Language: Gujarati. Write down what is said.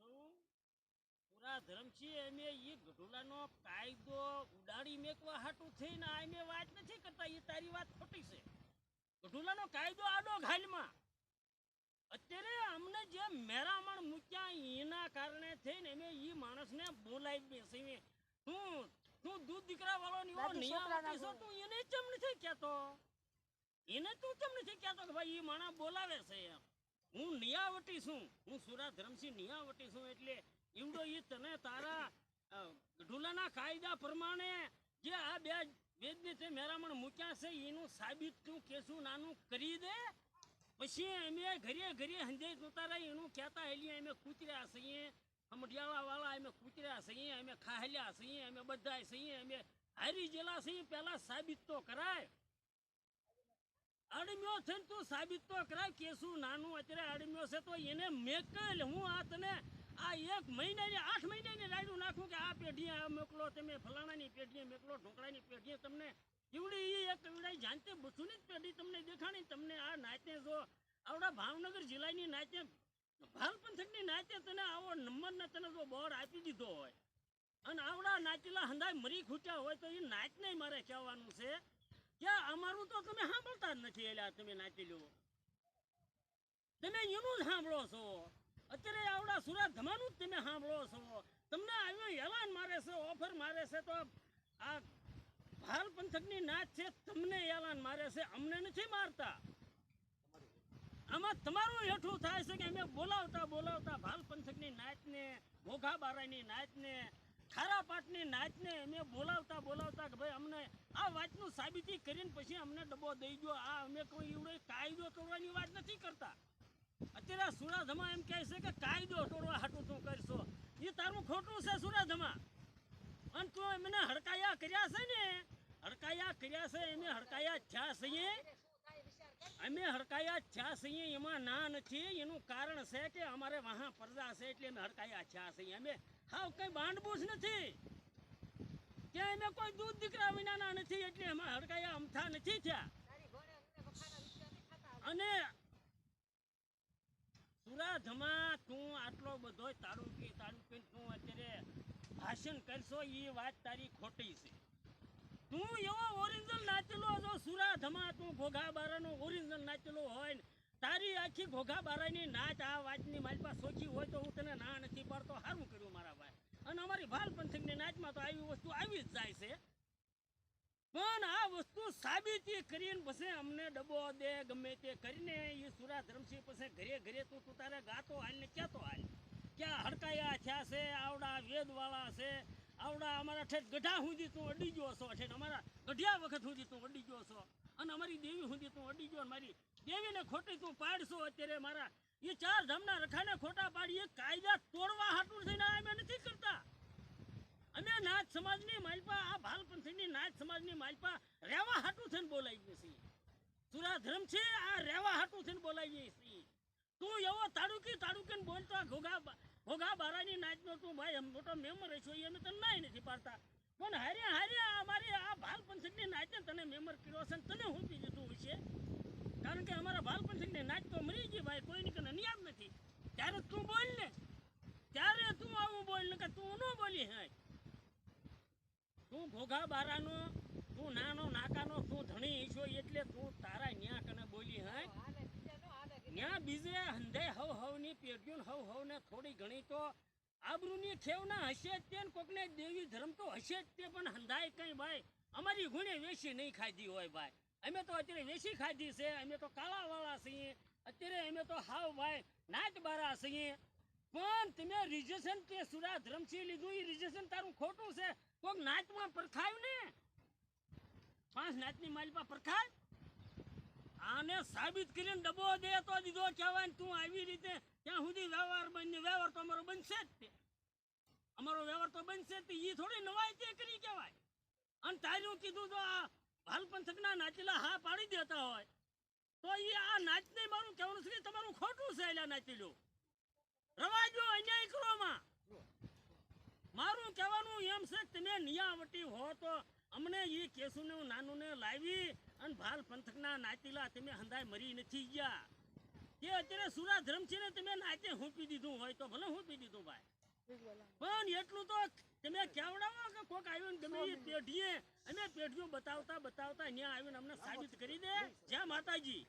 શું? પૂરા ધરમસિંહ અમે એ ગઢોલાનો કાયદો ઉડાડી મેકવા હાટું થઈને અમે વાત નથી કરતા એ તારી વાત ખોટી છે. ગઢોલાનો કાયદો આડો ઘાલમાં. અત્યારે અમને જે મેરામણ મૂક્યા એના કારણે થઈને અમે એ માણસને બોલાવી બેસીને તું તું દૂધ દીકરા વાળો ની છોકરાના છો તું એને ચમ નથી કહેતો? એને તું ચમ નથી કહેતો કે ભાઈ એ માણસ બોલાવે છે એમ? હું નિયાવટી છું. હું સુરા ધરમસિંહ નિયાવટી છું એટલે ઈવડો ઈ તને તારા ઢુલાના કાયદા પ્રમાણે જે આ બે વેદને તે મેરામણ મૂક્યા છે, એનું સાબિત તું કેસું નાનું કરી દે. પછી અમે ઘરે ઘરે હંજે ઉતારા એનું કહેતા હેલી અમે કૂતર્યા છીએ. હમડિયાળા વાળા અમે કૂતર્યા છીએ, અમે ખાહલ્યા છીએ, અમે બધા છીએ, અમે હારી જેલા છીએ પેલા સાબિત તો કરાય. અડમ્યો ને તું સાબિત તો કરાય કેસું નાનું અત્યારે અડમ્યો છે તો એને મેકલ. હું આ તને આ એક મહિનાની, આઠ મહિનાની રાયડું નાખું કે આ પેઢીએ આ મોકલો, તમે ફલાણાની પેઢીએ મોકલો, ઢોકળાની પેઢીએ તમને એવડી એ એક એવડાઈ જાણતે બસુની જ પેઢી તમને દેખાણી, તમને આ નાચે જો આવડા ભાવનગર જિલ્લાની નાચે ભાલ પંથકની નાચે તને આવો નંબર ને તને જો બોર્ડ આપી દીધો હોય અને આવડા નાચેલા હંધાય મરી ખૂટ્યા હોય તો એ નાચને મારે કહેવાનું છે કે અમારું તો તમે સાંભળતા જ નથી, એલા, તમે નાચી લો તમે એનું જ સાંભળો છો. અત્યારે આવડા સુરત ધમાનું જ તમે સાંભળો છો. તમને આવ્યો એલાન મારે છે, ઓફર મારે છે, તો આ ભાલ પંથકની નાચ છે, તમને એલાન મારે છે, અમને નથી મારતા. આમાં તમારું હેઠું થાય છે કે અમે બોલાવતા બોલાવતા ભાલ પંથકની નાચને ઘોઘા બારાની નાચને ખારા પાટની નાચને અમે બોલાવતા બોલાવતા કે ભાઈ અમને આ વાતનું સાબિતી કરીને પછી અમને ડબ્બો દઈ ગયો આ અમે કોઈ એવડો કાયદો તોડવાની વાત નથી કરતા. અત્યારે સુરાધમા એમ કહે છે કે કાયદો તોડવા હાટું તું કરશો. એ તારું ખોટું છે સુરાધમા. અને તું એમને હડકાયા કર્યા છે ને? હડકાયા કર્યા છે એમને હડકાયા થયા છીએ. અમે હડકાયા થયા છીએ, એમાં ના નથી. એનું કારણ છે કે અમારે વહાં પડદા છે એટલે અમે હડકાયા થયા છીએ. અમે હાવ કઈ બાંડબૂસ નથી. ત્યાં અમે કોઈ દૂધ દીકરા વિનાના નથી, એટલે એમાં હડકાઈ અમથા નથી થયા. અને સુરાધમાં તું આટલો બધો તાલુકી તાલુકી તું અત્યારે ભાષણ કરશો એ વાત તારી ખોટી છે. તું એવો ઓરિજિનલ નાચેલો જો સુરાધમાં તું ઘોઘા બારાનો ઓરિજિનલ નાચેલો હોય તારી આખી ઘોઘા બારાની નાચ આ વાતની મારી પાસે સોચી હોય તો હું તને ના નથી પાડતો સારું કર્યું મારા ભાઈ અને અમારી ભાલ પંથકની નાચમાં તો આવી વસ્તુ આવી જ જાય છે. પણ આ વસ્તુ સાબિતી કરીને પછી અમને ડબો દે, ગમે તે કરીને એ સુરા ધરમસિંહ પછી ઘરે ઘરે તું તું તારે ગાતો હાલ ને હાલ. ક્યાં હડકાયા થયા છે? આવડા વેદવાળા છે. આવડા અમારા ઠેઠ ગઢા સુધી તું અડી ગયો છો. ઠેઠ અમારા ગઢિયા વખત સુધી તું અડી ગયો છો. અને અમારી દેવી સુધી તું અડી ગયો મારી દેવીને ખોટી તું પાડશો અત્યારે મારા. એ ચાર ધામના રખાને ખોટા પાડી એ કાયદા તોડવા હાટું થઈને અમે નથી કરતા. અમે નાથ સમાજની માલપા, આ ભાલ પંથીની નાથ સમાજની માલપા રહેવા હાટું થઈને બોલાવીએ છીએ સુરા ધર્મ છે, આ રહેવા હાટું થઈને બોલાવીએ છીએ તું એવો તાડુકી તાડુકીને બોલતો આ ઘોઘા ઘોઘા બારાની નાચનો તું ભાઈ મોટો મેમ્બર છો એ અમે તને નાય નથી પાડતા. પણ હારે હારે અમારી આ ભાલ પંથકની નાચને તને મેમ્બર કર્યો છે તને હું દીધું હશે? કારણ કે અમારા ભાલ પંથકની નાચ તો મરી ગઈ ભાઈ કોઈની કને નિયાદ નથી ત્યારે તું બોલ ને ત્યારે તું આવું બોલ ને કે તું ન બોલી હે તું ઘોઘા બારાનો તું નાનો નાકાનો તું ધણી છો એટલે તું તારા ન્યા કને બોલી હે? ન્યા બીજે હંધે હવ હવની પેઢ્યું હવ હવને થોડી ઘણી તો આબરૂની ખેવના હશે જ તે કોકને દેવી ધર્મ તો હશે જ તે પણ હંધાય કઈ ભાઈ અમારી ગુણે વેસી નહીં ખાધી હોય ભાઈ અમે તો અત્યારે વેસી ખાધી છે અમે તો કાળાવાળા છીએ. અત્યારે અમે તો હાવ ભાઈ નાચ બારા છીએ. પણ તમે રિઝર્વેશન તે સુરા ધર્મસિંહ લીધું એ રિઝર્વેશન તારું ખોટું છે. કોક નાચમાં પરખાયું ને? પાંચ નાચની માલિપા પરખાય? આને સાબિત કરીને ડબો દે તો દીધો કહેવાય ને તું આવી રીતે ત્યાં સુધી વ્યવહાર બનને, વ્યવહાર તો અમારો બનશે જ તે. અમારો વ્યવહાર તો બનશે જ ઈ થોડી નવાઈ કરી કહેવાય. અને તારું કીધું તો આ હાલ પંથકના નાચેલા હા પાડી દેતા હોય. તો એ આ નાચ નહીં મારું કહેવાનું છે તમારું ખોટું છે એલા નાચેલું. રવાજો અન્યાય કરો માં. મારું કહેવાનું એમ છે કે તમે નિયાવટી હો તો અમને એ કેસુને નાનુંને લાવી અને ભાલ પંથકના નાતીલા તમે હંધાય મરી નથી ગયા. તે અત્યારે સુરા ધર્મ છે ને તમે નાચે હુંપી દીધું હોય તો ભલે હુંપી દીધું ભાઈ. પણ એટલું તો તમે કેવડાવો કે કોક આવ્યો ને ગમે એ પેઢીએ અમે પેઢીઓ બતાવતા બતાવતા અહીંયા આવીને અમને સાબિત કરી દે. જય માતાજી.